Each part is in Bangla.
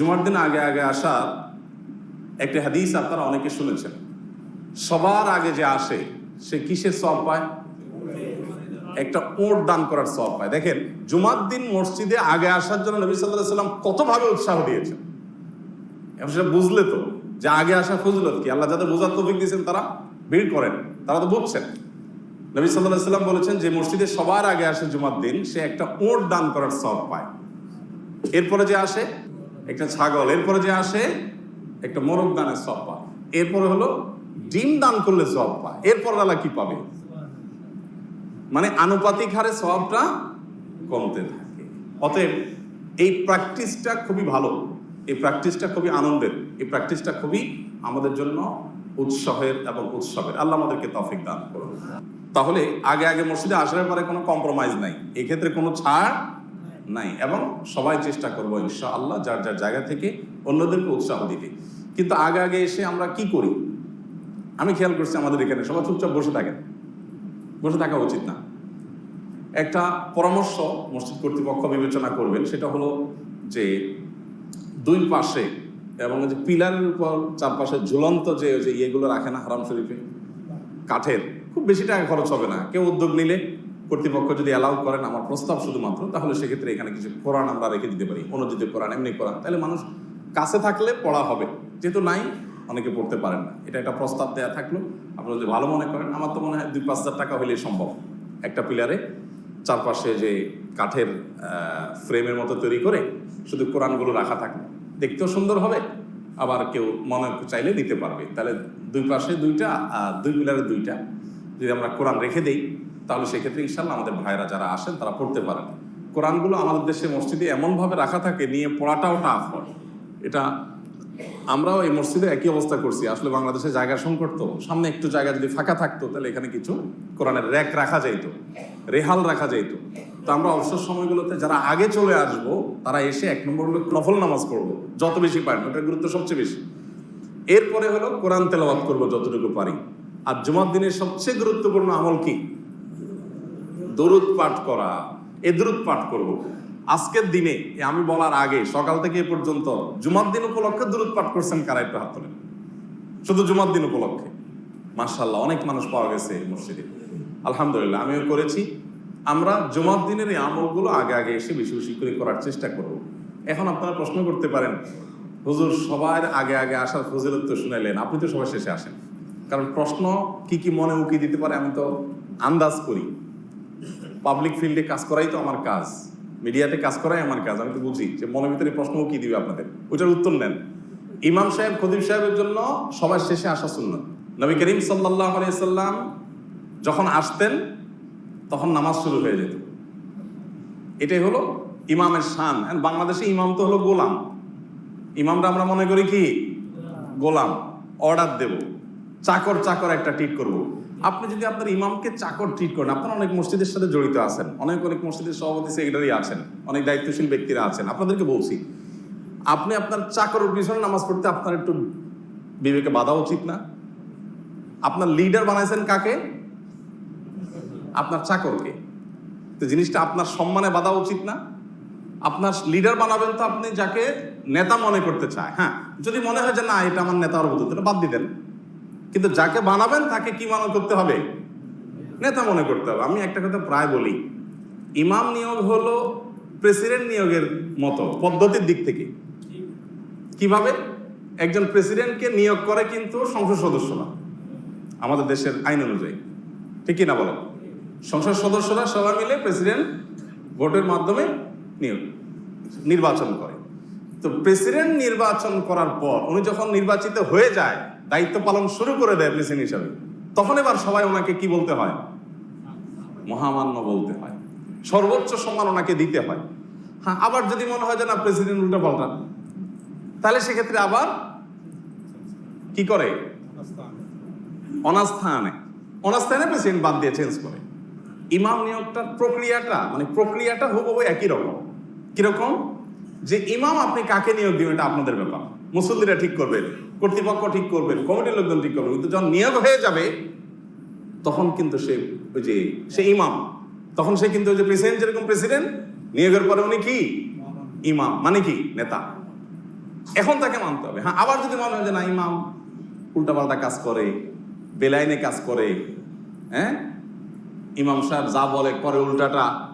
জুমার দিন আগে আগে আসা একটা হাদিস আপনারা অনেকে শুনেছেন। সবার আগে যে আসে, সে কিসের সব পায়? একটা ওট দান করার সব পায়। দেখেন, জুমার দিন মসজিদে আগে আসার জন্য নবী সাল্লাহ সাল্লাম কতভাবে উৎসাহ দিয়েছেন। এখন সেটা বুঝলে তো, যে আগে আসা ফজলত কি? আল্লাহ যাদের বোঝার তৌফিক দিয়েছেন তারা ভিড় করেন, তারা তো বুঝছেন। নবী সাল্লাহ সাল্লাম বলেছেন যে মসজিদে সবার আগে আসে জুমার দিন, সে একটা ওট দান করার সব পায়। এরপরে যে আসে একটা ছাগল, এরপরে যে আসে একটা মোরগ দানের সব পায় এরপরে হলো ডিম দান করলে সব পায় এরপর কি পাবে? মানে আনুপাতিক হারে সবটা কমতে থাকে। অতএব এই প্র্যাকটিসটা খুবই ভালো, এই প্র্যাকটিসটা খুবই আনন্দের, এই প্র্যাকটিসটা খুবই আমাদের জন্য উৎসাহের এবং উৎসবের। আল্লাহ আমাদেরকে তফিক দান করুন। তাহলে আগে আগে মসজিদে আসার পরে কোনো কম্প্রোমাইজ নাই। এক্ষেত্রে কোনো ছাড় নাই এবং সবাই চেষ্টা করব ইনশা আল্লাহ যার যার জায়গা থেকে অন্যদেরকে উৎসাহ দিতে। কিন্তু আগে আগে এসে আমরা কি করি? আমি খেয়াল করছি আমাদের এখানে সবাই চুপচাপ বসে থাকেন। বসে থাকা উচিত না। একটা পরামর্শ মসজিদ কর্তৃপক্ষ বিবেচনা করবেন, সেটা হলো যে দুই পাশে এবং যে পিলারের উপর চারপাশে ঝুলন্ত যে যে ইয়েগুলো রাখে না হারাম শরীফে, কাঠের, খুব বেশি টাকা খরচ হবে না। কেউ উদ্যোগ নিলে কর্তৃপক্ষ যদি অ্যালাউ করেন আমার প্রস্তাব শুধুমাত্র, তাহলে সেক্ষেত্রে এখানে কিছু কোরআন আমরা রেখে দিতে পারি। অনুদিত কোরআন, এমনি কোরআন। তাহলে মানুষ কাছে থাকলে পড়া হবে। যেহেতু নাই, অনেকে পড়তে পারেন না। এটা একটা প্রস্তাব দেওয়া থাকল। আপনারা যদি ভালো মনে করেন, আমার তো মনে হয় দুই পাঁচ হাজার টাকা হইলে সম্ভব। একটা পিলারে চারপাশে যে কাঠের ফ্রেমের মতো তৈরি করে শুধু কোরআনগুলো রাখা থাকে। দেখতেও সুন্দর হবে, আবার কেউ মনে চাইলে দিতে পারবে। তাহলে দুই পাশে দুইটা আর দুই পিলারে দুইটা। যদি আমরা কোরআন রেখে দেই তাহলে সেক্ষেত্রে ইনশাল্লাহ আমাদের ভাইরা যারা আসেন তারা পড়তে পারেন। কোরআনগুলো আমাদের দেশে মসজিদে এমনভাবে রাখা থাকে, নিয়ে পড়াটাও টাফ হয়। এটা আমরাও এই মসজিদে একই অবস্থা করছি। আসলে বাংলাদেশে জায়গা সংকট তো। সামনে একটু জায়গা যদি ফাঁকা থাকতো, তাহলে এখানে কিছু কোরআনের র্যাক রাখা যাইতো, রেহাল রাখা যাইতো। তো আমরা অবসর সময়গুলোতে যারা আগে চলে আসব, তারা এসে এক নম্বর হলো নফল নামাজ পড়ব, যত বেশি পারেন, ওটার গুরুত্ব সবচেয়ে বেশি। এরপরে হলো কোরআন তেলাওয়াত করব যতটুকু পারি। আর জুমার দিনের সবচেয়ে গুরুত্বপূর্ণ আমল কি? দরুদ পাঠ করা, এ দরুদ পাঠ করব। আজকের দিনে আমি বলার আগে, সকাল থেকে এ পর্যন্ত জুমার দিন উপলক্ষে দরুদ পাঠ করছেন কারা? একটু হাত তোলেন। শুধু জুমার দিন উপলক্ষে। মার্শাল্লাহ অনেক মানুষ পাওয়া গেছে মসজিদে। আলহামদুলিল্লাহ, আমিও করেছি। আমরা জুমার দিনের এই আমলগুলো আগে আগে এসে বেশি বেশি করে করার চেষ্টা করব। এখন আপনারা প্রশ্ন করতে পারেন, হুজুর, সবার আগে আগে আসার ফজিলত তো শুনাইলেন, আপনি তো সবার শেষে আসেন। কারণ প্রশ্ন কি কি মনে উকি দিতে পারে আমি তো আন্দাজ করি। পাবলিক ফিল্ডে কাজ করাই তো আমার কাজ। মিডিয়াতে কাজ করাই আমার কাজ। আমি তো বুঝি যে মনের ভিতরে প্রশ্ন কি দিবে আপনাদের? ওইটার উত্তর নেন। ইমাম সাহেব খদিব সাহেবের জন্য সবার শেষে আসা শূন্য নবী করিম সাল্লাহ সাল্লাম যখন আসতেন, তখন নামাজ শুরু হয়ে যেত। এটাই হলো ইমামের শান। বাংলাদেশে ইমাম তো হলো গোলাম। ইমামরা আমরা মনে করি কি? গোলাম। অর্ডার দেব। চাকর চাকর একটা ট্রিট করব। আপনি যদি আপনার ইমামকে চাকর ট্রিট করেন, আপনারা অনেক মসজিদের সাথে জড়িত আছেন, অনেক অনেক মসজিদের সভাপতি সেক্রেটারি আছেন, অনেক দায়িত্বশীল ব্যক্তিরা আছেন, আপনাদেরকে বলছি, আপনি আপনার চাকরের পিছনে নামাজ পড়তে আপনার একটু বিবেকে বাধা উচিত না। আপনার লিডার বানাইছেন কাকে? আপনার চাকরকে। তো জিনিসটা আপনার সম্মানে বাধা উচিত না। আপনার লিডার বানাবেন তো আপনি যাকে নেতা মনে করতে চায়। হ্যাঁ যদি মনে হয় যে না, এটা আমার নেতার বোধ তাহলে বাদ দিতেন কিন্তু যাকে বানাবেন তাকে কি মনে করতে হবে? নেতা মনে করতে হবে। আমি একটা কথা প্রায় বলি। ইমাম নিয়োগ হলো প্রেসিডেন্ট নিয়োগের মতো, পদ্ধতির দিক থেকে। কীভাবে? একজন প্রেসিডেন্টকে নিয়োগ করে কিন্তু সংসদ সদস্যরা, আমাদের দেশের আইন অনুযায়ী। ঠিক না বলো? সংসদ সদস্যরা সবাই মিলে প্রেসিডেন্ট ভোটের মাধ্যমে নিয়োগ, নির্বাচন করে। তো প্রেসিডেন্ট নির্বাচন করার পর, উনি যখন নির্বাচিত হয়ে যায় দায়িত্ব পালন শুরু করে দেয় প্রেসিডেন্ট হিসাবে। তখন এবার সবাই ওনাকে কি বলতে হয়? মহামান্য বলতে হয়। সর্বোচ্চ সম্মান ওনাকে দিতে হয়। হ্যাঁ আবার যদি মনে হয় যে না প্রেসিডেন্ট উল্টা পাল্টান তাহলে সেক্ষেত্রে আবার কি করে? অনাস্থা আনে অনাস্থা এনে প্রেসিডেন্ট বাদ দিয়ে চেঞ্জ করে। ইমাম নিয়োগটার প্রক্রিয়াটা মানে প্রক্রিয়াটা হুবহু একই রকম। কীরকম? যে ইমাম আপনি কাকে নিয়োগ দিবেন এটা আপনাদের ব্যাপার। মুসল্লিরা ঠিক করবেন কর্তৃপক্ষ ঠিক করবেন কমিটির লোকজন ঠিক করবেন কিন্তু যখন নিয়োগ হয়ে যাবে, তখন কিন্তু সে ওই যে, সে ইমাম। তখন সে কিন্তু ওই যে প্রেসিডেন্ট যেরকম প্রেসিডেন্ট নিয়োগের পরে উনি কি? ইমাম। মানে কি? নেতা। এখন তাকে মানতে হবে। হ্যাঁ আবার যদি মনে হয় যে না, ইমাম উল্টাপাল্টা কাজ করে, বেলাইনে কাজ করে হ্যাঁ? ইমাম সাহেব যা বলে করে উল্টাটা,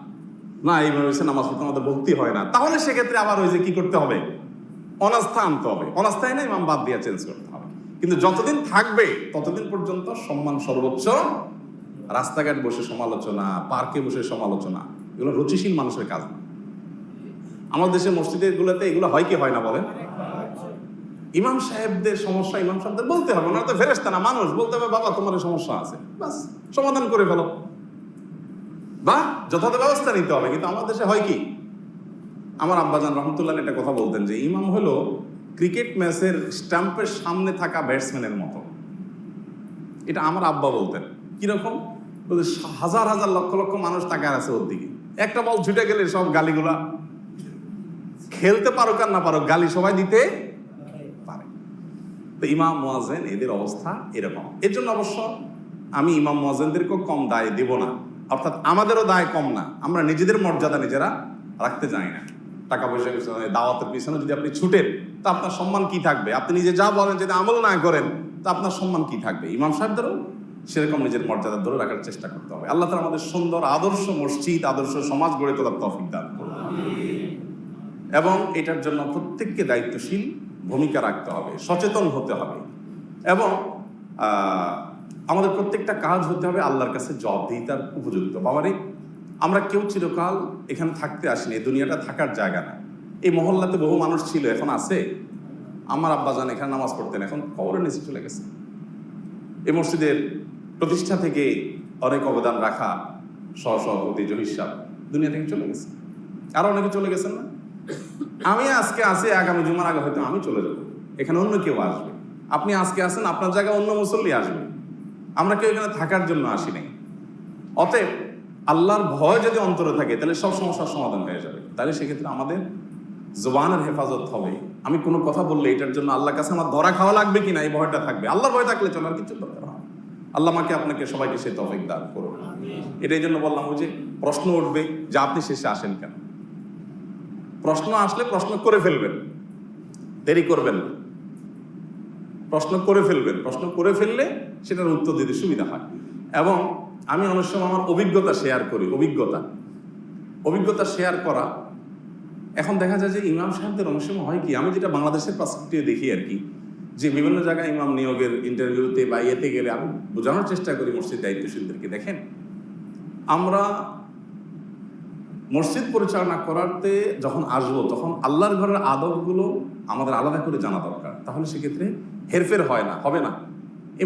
না, এইভাবে নামাজ পড়তে আমাদের ভক্তি হয় না। তাহলে সেক্ষেত্রে আবার ওই যে কি করতে হবে? অনাস্থা আনতে হবে। অনাস্থায় না ইমাম বাদ দিয়ে চেঞ্জ করতে হবে। কিন্তু যতদিন থাকবে, ততদিন পর্যন্ত সম্মান সর্বোচ্চ, রাস্তাঘাট বসে সমালোচনা, পার্কে বসে সমালোচনা, এগুলো রুচিশীল মানুষের কাজ না। আমাদের দেশের মসজিদের গুলোতে এগুলো হয় কি হয় না বলেন? ইমাম সাহেবদের সমস্যা, ইমাম সাহেবদের বলতে হবে। ওনারা তো ফেরেস্তা না, মানুষ। বলতে হবে, বাবা, তোমার সমস্যা আছে। বাস, সমাধান করে ফেলো। বা যথাযথ ব্যবস্থা নিতে হবে। কিন্তু আমাদের দেশে হয় কি? আমার আব্বাজান রহমতুল্লাহ একটা কথা বলতেন যে ইমাম হলো ক্রিকেট ম্যাচের স্ট্যাম্পের সামনে থাকা ব্যাটসম্যানের মতো। এটা আমার আব্বা বলতেন। কীরকম? হাজার হাজার লক্ষ লক্ষ মানুষ তাকার আছে ওর দিকে। একটা বল ছুটে গেলে সব গালিগুলা খেলতে পারো আর না পারো গালি সবাই দিতে পারে। তো ইমাম মোয়াজেন এদের অবস্থা এরকম। এর জন্য অবশ্য আমি ইমাম মোয়াজেনদেরকেও কম দায় দেব না। অর্থাৎ আমাদেরও দায় কম না। আমরা নিজেদের মর্যাদা নিজেরা রাখতে জানি না। টাকা পয়সা পিছনে দাওয়াতের পিছনে যদি আপনি ছুটেন, তা আপনার সম্মান কি থাকবে? আপনি নিজে যা বলেন, যদি আমল না করেন, তা আপনার সম্মান কি থাকবে? ইমাম সাহেবদেরও সেরকম নিজের মর্যাদা ধরে রাখার চেষ্টা করতে হবে। আল্লাহ তালা আমাদের সুন্দর আদর্শ মসজিদ, আদর্শ সমাজ গড়ে তোলার তফিক দান করুন। এবং এটার জন্য প্রত্যেককে দায়িত্বশীল ভূমিকা রাখতে হবে, সচেতন হতে হবে। এবং আমাদের প্রত্যেকটা কাজ হতে হবে আল্লাহর কাছে জবাবদিহিতার উপযুক্ত। বাবারে আমরা কেউ চিরকাল এখানে থাকতে আসিনি, এই দুনিয়াটা থাকার জায়গা না। এই মহল্লাতে বহু মানুষ ছিল, এখন আছে। আমার আব্বাজান এখানে নামাজ পড়তেন, এখন কবরের নিচে চলে গেছে। এই মসজিদের প্রতিষ্ঠা থেকে অনেক অবদান রাখা সহসভাপতি জহির সাহ দুনিয়া থেকে চলে গেছে। আরও অনেকে চলে গেছেন না? আমি আজকে আসি আগামী জুমার আগে হয়তো আমি চলে যাব। এখানে অন্য কেউ আসবে। আপনি আজকে আসেন আপনার জায়গায় অন্য মুসল্লি আসবে। আমরা কেউ এখানে থাকার জন্য আসি নাই। অতএব আল্লাহর ভয় যদি অন্তরে থাকে তাহলে সব সমস্যার সমাধান হয়ে যাবে। তাহলে সেক্ষেত্রে আমাদের জবানের হেফাজত হবে। আমি কোনো কথা বললে এটার জন্য আল্লাহ কাছে আমার ধরা খাওয়া লাগবে কিনা এই ভয়টা থাকবে। আল্লাহর ভয় থাকলে চলার কিছু দরকার হয় না। আল্লাহ আমাকে আপনাকে সবাইকে সে তফিক দান করুন এটাই জন্য বললাম ওই যে প্রশ্ন উঠবে যে আপনি শেষে আসেন কেন? প্রশ্ন আসলে প্রশ্ন করে ফেলবেন। দেরি করবেন না। প্রশ্ন করে ফেলবেন। প্রশ্ন করে ফেললে সেটার উত্তর দিতে সুবিধা হয়। এবং আমি অনেক সময় আমার অভিজ্ঞতা শেয়ার করি, অভিজ্ঞতা। অভিজ্ঞতা শেয়ার করা, এখন দেখা যায় যে ইমাম সাহেবদের অনেক সময় হয় কি, আমি যেটা বাংলাদেশের পার্সপেক্টিভে দেখি আর কি, যে বিভিন্ন জায়গায় ইমাম নিয়োগের ইন্টারভিউতে বা ইয়েতে গেলে আমি বোঝানোর চেষ্টা করি মসজিদ দায়িত্বশীলদেরকে, দেখেন। আমরা মসজিদ পরিচালনা করাতে যখন আসব, তখন আল্লাহর ঘরের আদবগুলো আমাদের আলাদা করে জানা দরকার। তাহলে সেক্ষেত্রে হেরফের হয় না, হবে না।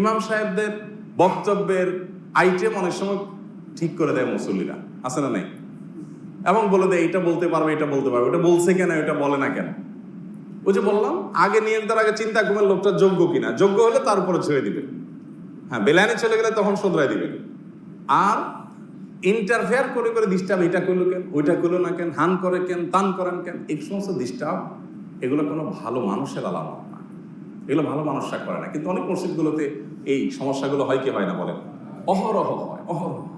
ইমাম সাহেবদের বক্তব্যের আইটেম অনেক সময় ঠিক করে দেয় মুসল্লিরা, আছে না নাই? এবং বলে দেয় এটা বলতে পারবে, এটা বলতে পারবে। এটা বলছে কেন এটা বলে না কেন? ওই যে বললাম, আগে নিয়োগ দেওয়ার আগে চিন্তা করবেন লোকটা যোগ্য কিনা। যোগ্য হলে তার উপরে ছেড়ে দিবেন হ্যাঁ বেলাইনে চলে গেলে তখন শোধরাই দিবেন আর ইন্টারফেয়ার করে করে ডিস্টার্ব এটা করল কেন, ওইটা করল না কেন, হান করে কেন, তান করেন কেন, এই সমস্ত ডিস্টার্ব এগুলো কোনো ভালো মানুষের আলামত না। এগুলো ভালো মানুষরা করে না। কিন্তু অনেক মসজিদগুলোতে এই সমস্যাগুলো হয় কি হয় না বলেন? অহরহ হয় অহরহ।